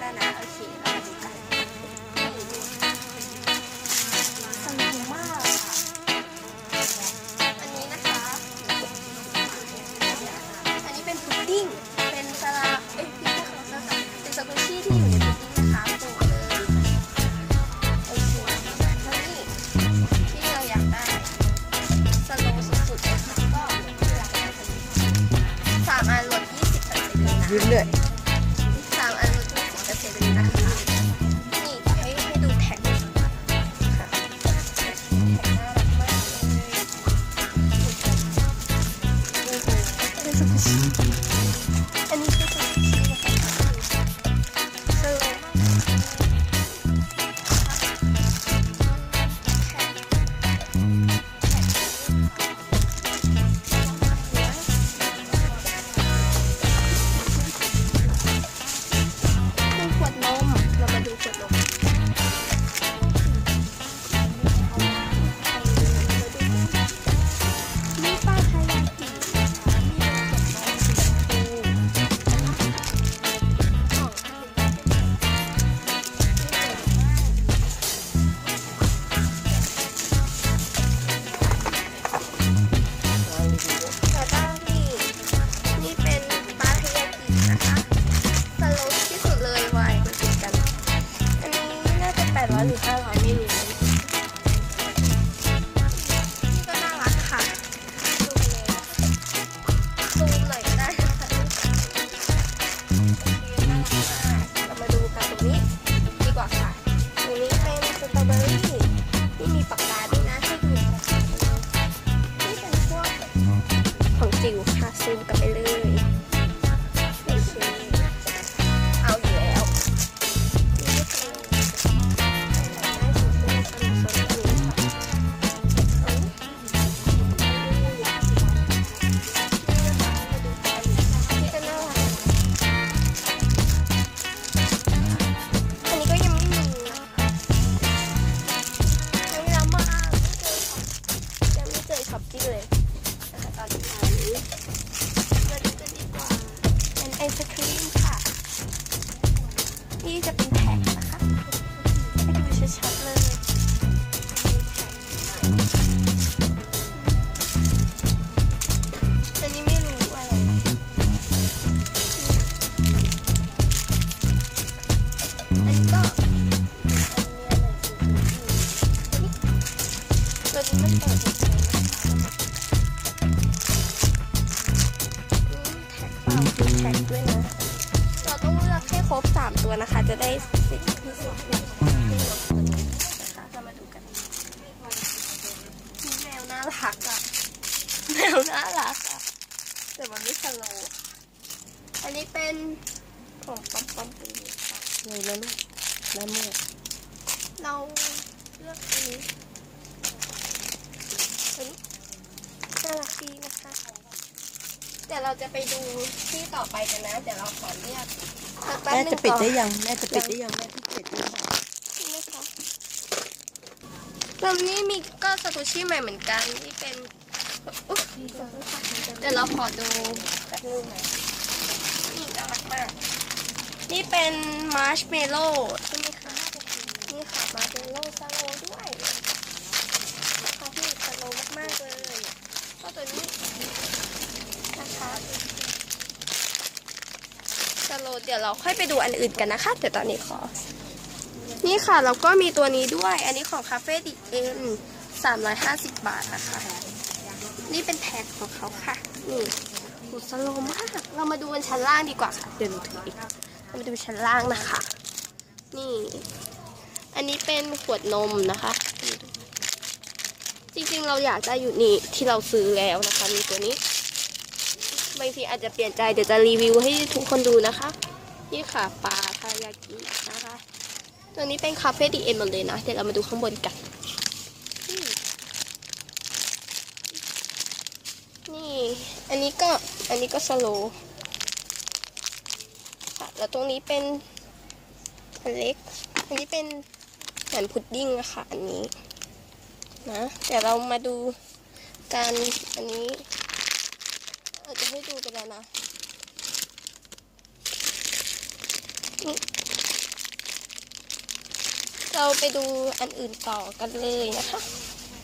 แล้วนะ โอเคเรามาดูกันสนุกมากค่ะอันนี้นะคะ อันนี้เป็นพุดดิ้ง เป็นสลาเอ้ยไม่ใช่ของสลาเป็นสกุชชี่ที่อยู่ในพุดดิ้งนะคะตัวเลยโอเคแล้วนี่ที่เราอยากได้สโลว์สุดๆเลยค่ะก็ที่อยากได้ตัวนี้สามอันลด20เปอร์เซ็นต์เลยนะยืนเลย น่าจะ800หรือ500ไม่รู้ นี่จะเป็นแท็กนะคะให้ดูชัดๆเลยอันนี้ไม่รู้อะไรอันนี้ก็อันนี้อะไรตัวนี้มันเปิดเฉยๆนะคะ ตัวนะคะ จะได้สิทธิพิเศษนะคะเรามาดูกันมีแมวน่ารักอะแมวน่ารักอะแต่มันไม่สโลอันนี้เป็นของปั๊มปั๊มปีค่ะเลยนะลูกน้ำมือเราเลือกอันนี้อันนี้น่ารักดีนะคะ เดี๋ยวเราจะไปดูที่ต่อไปกันนะ เดี๋ยวเราขอเลือก แป๊บแม่นึจะงปิดก่อนได้ยังแม่จะปิดได้ยังแม่ที่ปิดได้ยังนี่นะคะแล้วนี่มีก็สกุชชี่ใหม่เหมือนกันที่เป็นอุ๊ยเดี๋ยวเราขอดูแป๊บนึงนะนี่น่ารักมาก นี่เป็นมาร์ชเมลโล่ใช่ไหมคะนี่ค่ะมาร์ชเมลโล่สโลว์ด้วยนะคะที่สโลว์มากๆเลยก็ตัวนี้นะคะ สโลเดี๋ยวเราค่อยไปดูอันอื่นกันนะคะเดี๋ยวตอนนี้ขอ นี่ค่ะแล้วก็มีตัวนี้ด้วย อันนี้ของคาเฟ่ดิเอ็นสามร้อยห้าสิบบาทนะคะ นี่เป็นแท็กของเขาค่ะ นี่โหสโลมาก เรามาดูบนชั้นล่างดีกว่าค่ะ เดี๋ยวหนูถืออีกเรามาดูชั้นล่างนะคะ นี่ อันนี้เป็นขวดนมนะคะ จริงๆเราอยากได้อยู่นี่ที่เราซื้อแล้วนะคะ มีตัวนี้ บางทีอาจจะเปลี่ยนใจเดี๋ยวจะรีวิวให้ทุกคนดูนะคะ นี่ค่ะปลาทายากินะคะ ตัวนี้เป็นคาเฟ่ดีเอ็นหมดเลยนะ เดี๋ยวเรามาดูข้างบนกัน นี่ อันนี้ก็ อันนี้ก็สโลว์ค่ะแล้วตรงนี้เป็นอันเล็ก อันนี้เป็นเหมือนพุดดิ้งอะคะอันนี้นะ เดี๋ยวเรามาดูการอันนี้ อาจะให้ดูไปแล้วนะเราไปดูอันอื่นต่อกันเลยนะคะ